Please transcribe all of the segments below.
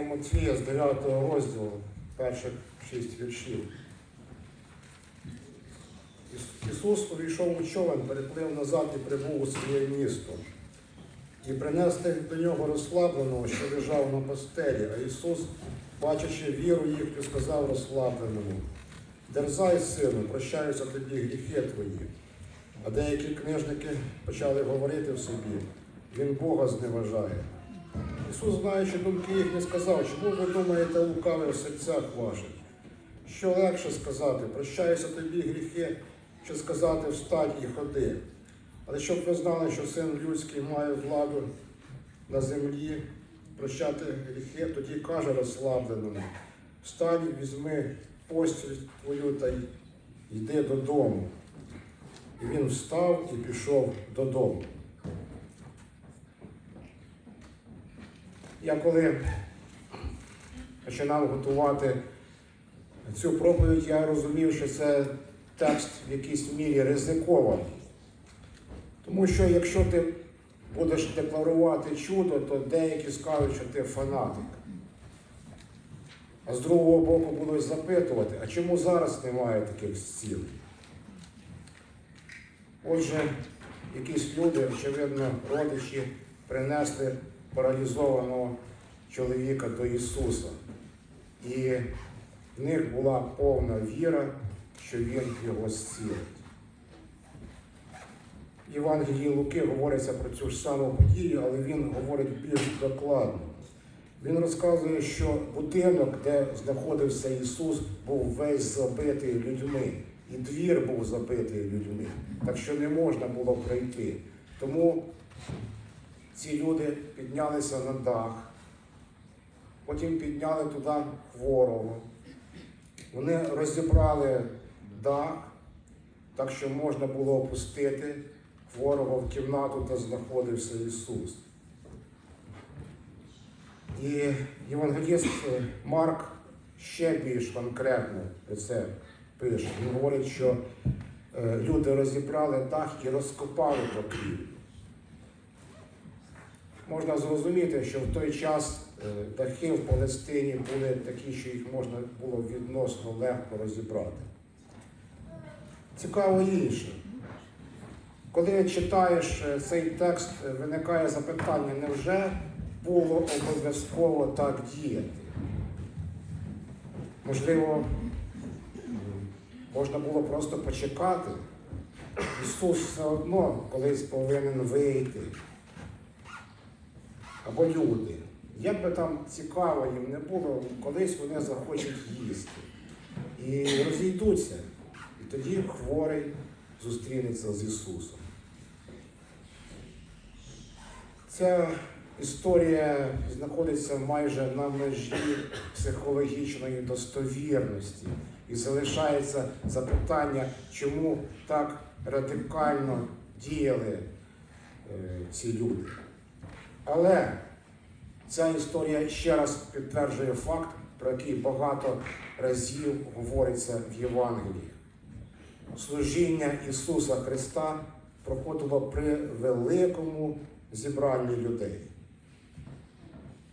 Матвія з 9 розділу, перших шість віршів. Іс- Ісус увійшов у човен, переплив назад і прибув у своє місто. І принесли до нього розслабленого, що лежав на постелі, а Ісус, бачачи віру їхню, сказав розслабленому, Дерзай, сину, прощаються тобі гріхи твої. А деякі книжники почали говорити в собі, він Бога зневажає. Ісус, знаючи думки їхні, сказав, чому ви думаєте лукаве в серцях ваших? Що легше сказати, прощаюся тобі гріхи, чи сказати встань і ходи. Але щоб ви знали, що син людський має владу на землі прощати гріхи, тоді каже розслабленому, встань, візьми постіль твою та йди додому. І він встав і пішов додому. Я коли починав готувати цю проповідь, я розумів, що це текст в якійсь мірі ризикований. Тому що якщо ти будеш декларувати чудо, то деякі скажуть, що ти фанатик. А з другого боку будуть запитувати, а чому зараз немає таких зцілень? Отже, якісь люди, очевидно, родичі принесли паралізованого чоловіка до Ісуса. І в них була повна віра, що Він його зцілить. В Євангелії Луки говориться про цю ж саму подію, але він говорить більш докладно. Він розказує, що будинок, де знаходився Ісус, був весь забитий людьми, і двір був забитий людьми, так що не можна було пройти. Тому ці люди піднялися на дах, потім підняли туди хворого. Вони розібрали дах, так що можна було опустити хворого в кімнату, де знаходився Ісус. І євангеліст е, Марк ще більш конкретно про це пише. Він говорить, що е, люди розібрали дах і розкопали покрівлю. Можна зрозуміти, що в той час е, дахи в Палестині були такі, що їх можна було відносно легко розібрати. Цікаво інше. Коли читаєш е, цей текст, е, виникає запитання, невже було обов'язково так діяти? Можливо, можна було просто почекати. Ісус все одно колись повинен вийти. Або люди. Як би там цікаво їм не було, колись вони захочуть їсти. І розійдуться. І тоді хворий зустрінеться з Ісусом. Ця історія знаходиться майже на межі психологічної достовірності. І залишається запитання, чому так радикально діяли е, ці люди. Але ця історія ще раз підтверджує факт, про який багато разів говориться в Євангелії. Служіння Ісуса Христа проходило при великому зібранні людей.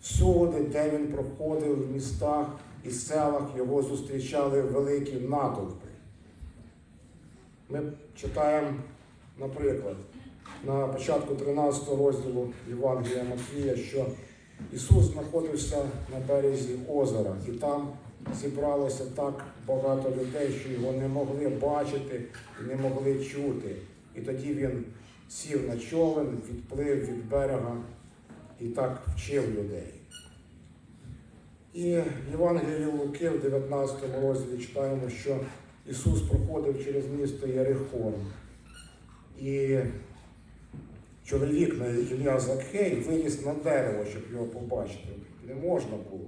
Всюди, де він проходив в містах і селах, його зустрічали великі натовпи. Ми читаємо, наприклад, на початку 13 розділу Євангелія Матвія, що Ісус знаходився на березі озера, і там зібралося так багато людей, що його не могли бачити і не могли чути. І тоді він сів на човен, відплив від берега і так вчив людей. І в Євангелії Луки в 19 розділі читаємо, що Ісус проходив через місто Єрихон. І чоловік на ім'я Закхей виліз на дерево, щоб його побачити. Не можна було.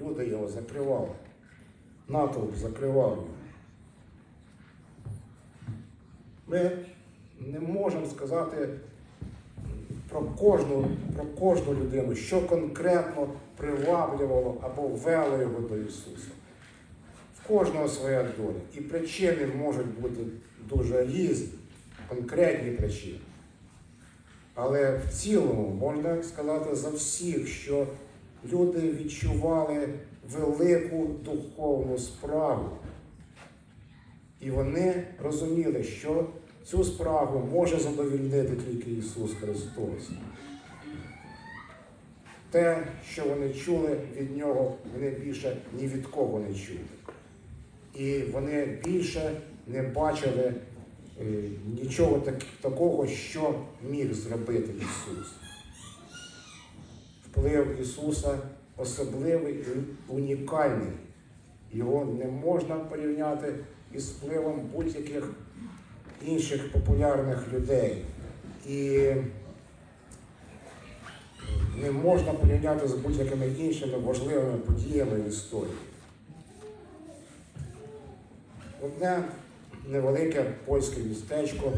Люди його закривали. Натовп закривав його. Ми не можемо сказати про кожну, про кожну людину, що конкретно приваблювало або вело його до Ісуса. В кожного своя доля. І причини можуть бути дуже різні, конкретні причини. Але в цілому можна сказати за всіх, що люди відчували велику духовну справу. І вони розуміли, що цю справу може задовільнити тільки Ісус Христос. Те, що вони чули від Нього, вони більше ні від кого не чули. І вони більше не бачили нічого так, такого, що міг зробити Ісус. Вплив Ісуса особливий і унікальний. Його не можна порівняти із впливом будь-яких інших популярних людей. І не можна порівняти з будь-якими іншими важливими подіями в історії. Одне невелике польське містечко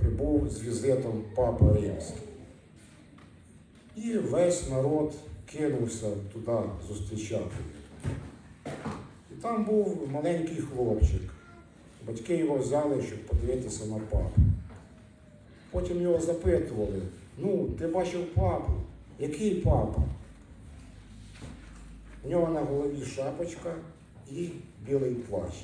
прибув з візитом Папа Римський. І весь народ кинувся туди зустрічати. І там був маленький хлопчик. Батьки його взяли, щоб подивитися на папу. Потім його запитували: ну, ти бачив папу? Який папа? У нього на голові шапочка і білий плащ.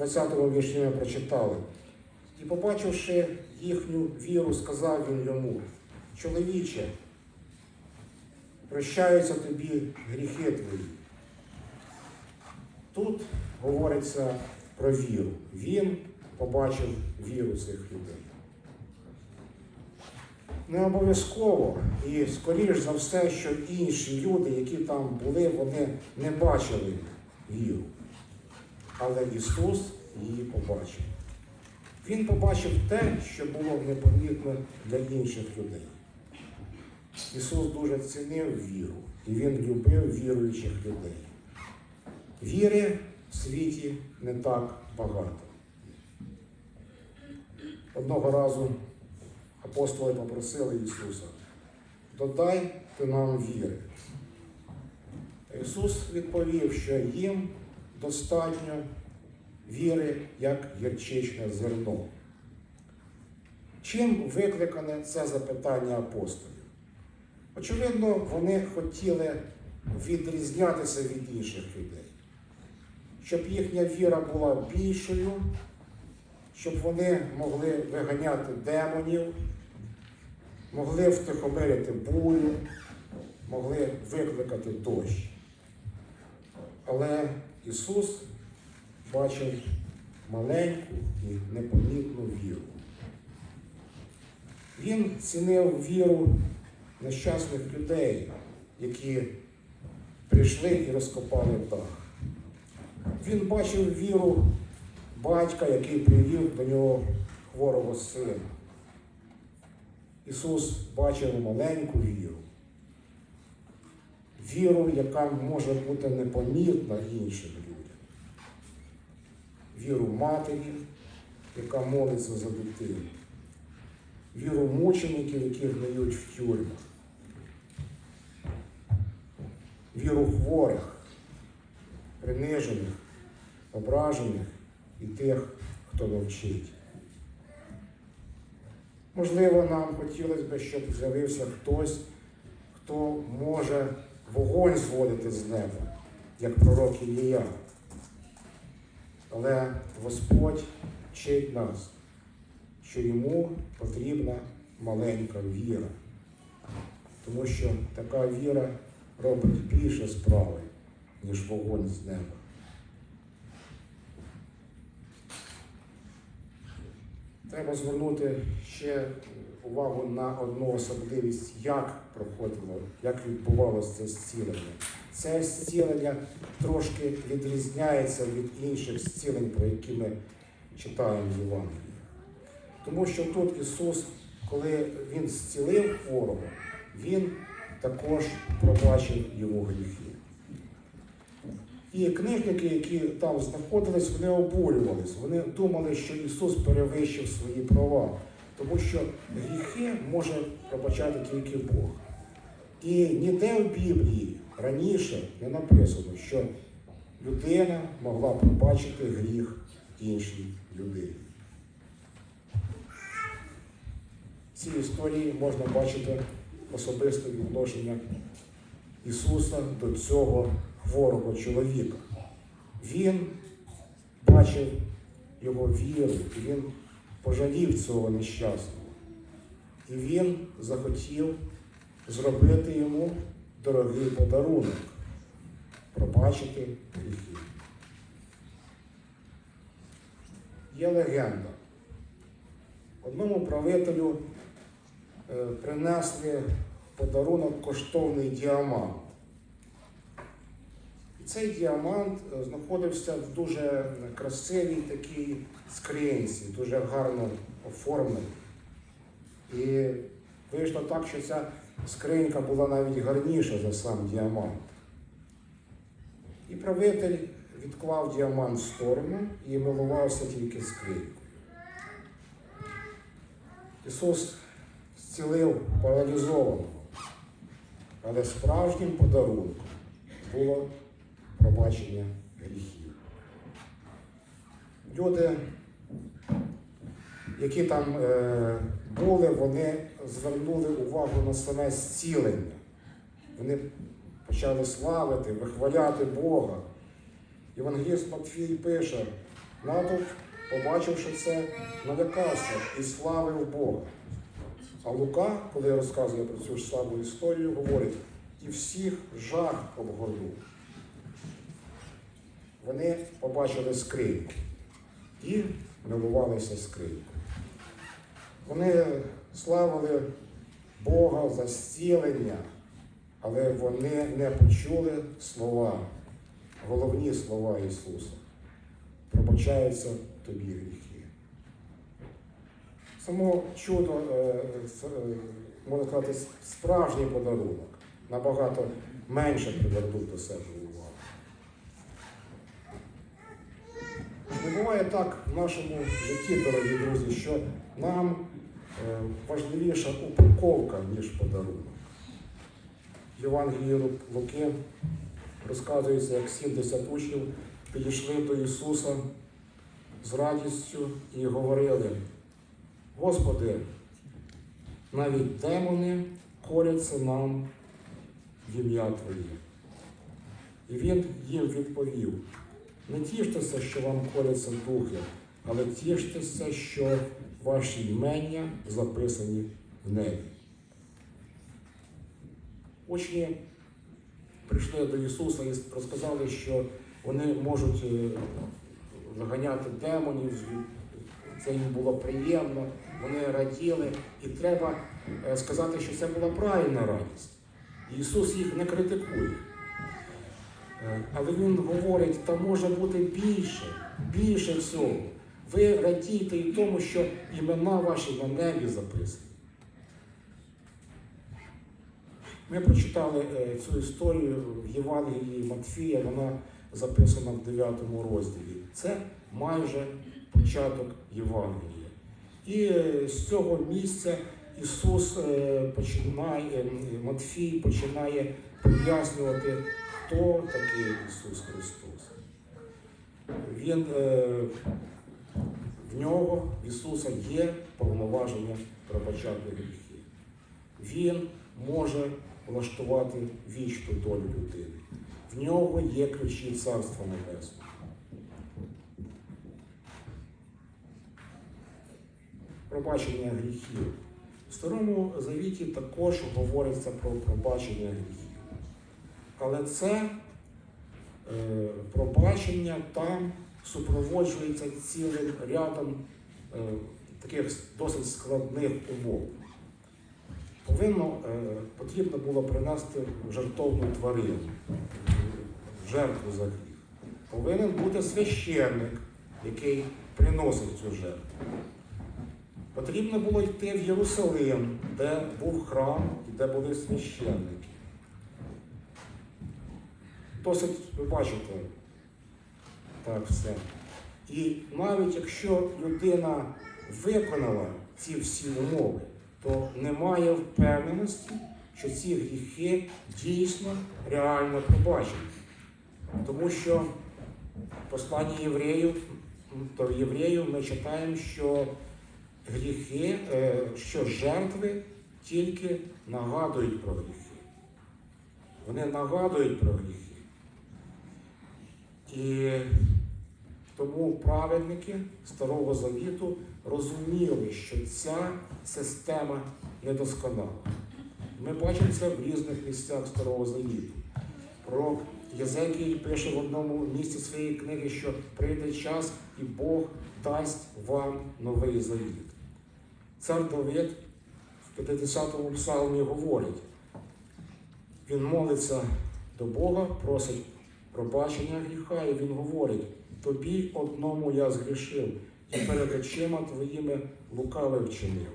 20-му вірші ми прочитали. І побачивши їхню віру, сказав він йому, чоловіче, прощаються тобі гріхи твої. Тут говориться про віру. Він побачив віру цих людей. Не обов'язково і скоріш за все, що інші люди, які там були, вони не бачили віру. Але Ісус її побачив. Він побачив те, що було непомітно для інших людей. Ісус дуже цінив віру, і Він любив віруючих людей. Віри в світі не так багато. Одного разу апостоли попросили Ісуса, додай ти нам віри. Ісус відповів, що їм достатньо віри як гірчичне зерно. Чим викликане це запитання апостолів? Очевидно, вони хотіли відрізнятися від інших людей, щоб їхня віра була більшою, щоб вони могли виганяти демонів, могли втихомирити бурю, могли викликати дощ. Але Ісус бачив маленьку і непомітну віру. Він цінив віру нещасних людей, які прийшли і розкопали дах. Він бачив віру батька, який привів до нього хворого сина. Ісус бачив маленьку віру. Віру, яка може бути непомітна іншим людям. Віру матері, яка молиться за дитину. Віру мучеників, які гниють в тюрмах. Віру хворих, принижених, ображених і тих, хто мовчить. Можливо, нам хотілося б, щоб з'явився хтось, хто може вогонь зводити з неба, як пророк Ілія. Але Господь вчить нас, що йому потрібна маленька віра, тому що така віра робить більше справи, ніж вогонь з неба. Треба звернути ще увагу на одну особливість, як проходило, як відбувалося це зцілення. Це зцілення трошки відрізняється від інших зцілень, про які ми читаємо в Євангелії. Тому що тут Ісус, коли Він зцілив хворого, Він також пробачив його гріхи. І книжники, які там знаходились, вони обурювались. Вони думали, що Ісус перевищив свої права, тому що гріхи може пробачати тільки Бог. І ніде в Біблії раніше не написано, що людина могла пробачити гріх іншій людині. цій історії можна бачити особисте відношення Ісуса до цього хворого чоловіка. Він бачив його віру, він пожалів цього нещасного. І він захотів зробити йому дорогий подарунок пробачити гріхи. Є легенда. Одному правителю е, принесли подарунок коштовний діамант. І цей діамант е, знаходився в дуже красивій такій скринці, дуже гарно оформленій. І вийшло так, що ця скринька була навіть гарніша за сам діамант. І правитель відклав діамант в сторону і милувався тільки скринькою. Ісус зцілив паралізованого, але справжнім подарунком було пробачення гріхів. Люди, які там е, були, вони звернули увагу на саме зцілення. Вони почали славити, вихваляти Бога. Євангеліст Матфій пише, натовп, побачивши це, налякався і славив Бога. А Лука, коли розказує про цю ж саму історію, говорить, і всіх жах обгорнув. Вони побачили скриньку і милувалися скринькою. Вони славили Бога за зцілення, але вони не почули слова, головні слова Ісуса. Пробачаються тобі гріхи. Само чудо, е, е, можна сказати, справжній подарунок, набагато менше привернув до себе увагу. Не буває так в нашому житті, дорогі друзі, що нам е, важливіша упаковка, ніж подарунок. Євангелії Луки розказується, як 70 учнів підійшли до Ісуса з радістю і говорили, Господи, навіть демони коряться нам в ім'я Твоє. І він їм відповів, не тіштеся, що вам коряться духи, але тіштеся, що ваші імення записані в небі. Учні прийшли до Ісуса і розказали, що вони можуть е, виганяти демонів, це їм було приємно, вони раділи, і треба е, сказати, що це була правильна радість. Ісус їх не критикує. Е, Але Він говорить, та може бути більше, більше всього. Ви радійте і тому, що імена ваші на небі записані. Ми прочитали е, цю історію в Євангелії Матфія, вона записана в 9 розділі. Це майже початок Євангелія. І е, з цього місця Ісус е, починає, Матфій починає пояснювати, хто такий Ісус Христос. Він, е, в нього, в Ісуса, є повноваження пробачати гріхи. Він може влаштувати вічну долю людини. В нього є ключі Царства Небесного. Пробачення гріхів. В Старому Завіті також говориться про пробачення гріхів. Але це е, пробачення там супроводжується цілим рядом е, таких досить складних умов. Повинно, е, потрібно було принести жертовну тварину, жертву за гріх. Повинен бути священник, який приносить цю жертву. Потрібно було йти в Єрусалим, де був храм і де були священники. Досить, ви бачите, так все. І навіть якщо людина виконала ці всі умови, то немає впевненості, що ці гріхи дійсно реально пробачені. Тому що в посланні євреїв, до євреїв ми читаємо, що гріхи, е, що жертви тільки нагадують про гріхи. Вони нагадують про гріхи. І тому праведники Старого Завіту розуміли, що ця система недосконала. Ми бачимо це в різних місцях Старого Завіту. Пророк Єзекій пише в одному місці своєї книги, що прийде час і Бог дасть вам новий завіт. Цар Давид в 50-му псалмі говорить, він молиться до Бога, просить пробачення гріха, і він говорить: тобі одному я згрішив, і перед очима твоїми лукаве вчинив.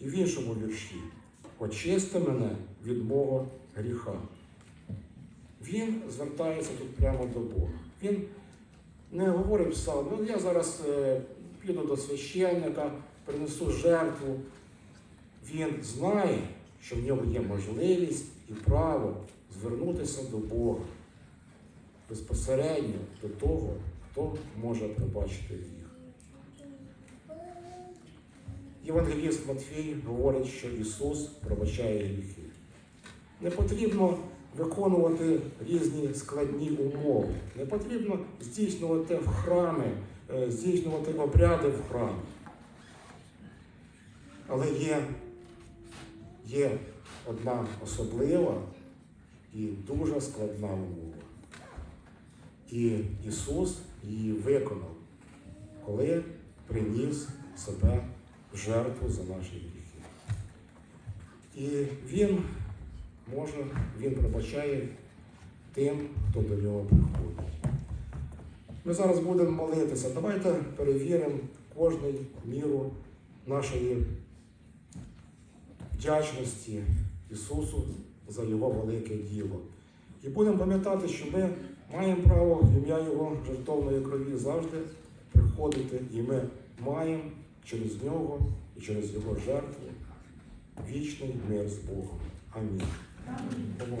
І в іншому вірші очисти мене від мого гріха. Він звертається тут прямо до Бога. Він не говорить псалм, ну я зараз е, піду до священника, принесу жертву. Він знає, що в нього є можливість і право звернутися до Бога безпосередньо до того, хто може пробачити гріх. Євангеліст Матфій говорить, що Ісус пробачає гріхи. Не потрібно виконувати різні складні умови. Не потрібно здійснювати в храмі, е, здійснювати обряди в храмі. Але є, є одна особлива і дуже складна умова. І Ісус її виконав, коли приніс себе в жертву за наші гріхи. І Він може, Він пробачає тим, хто до нього приходить. Ми зараз будемо молитися. Давайте перевіримо кожну міру нашої вдячності Ісусу за Його велике діло. І будемо пам'ятати, що ми маємо право в ім'я Його жертовної крові завжди приходити, і ми маємо через нього і через Його жертву вічний мир з Богом. Амінь.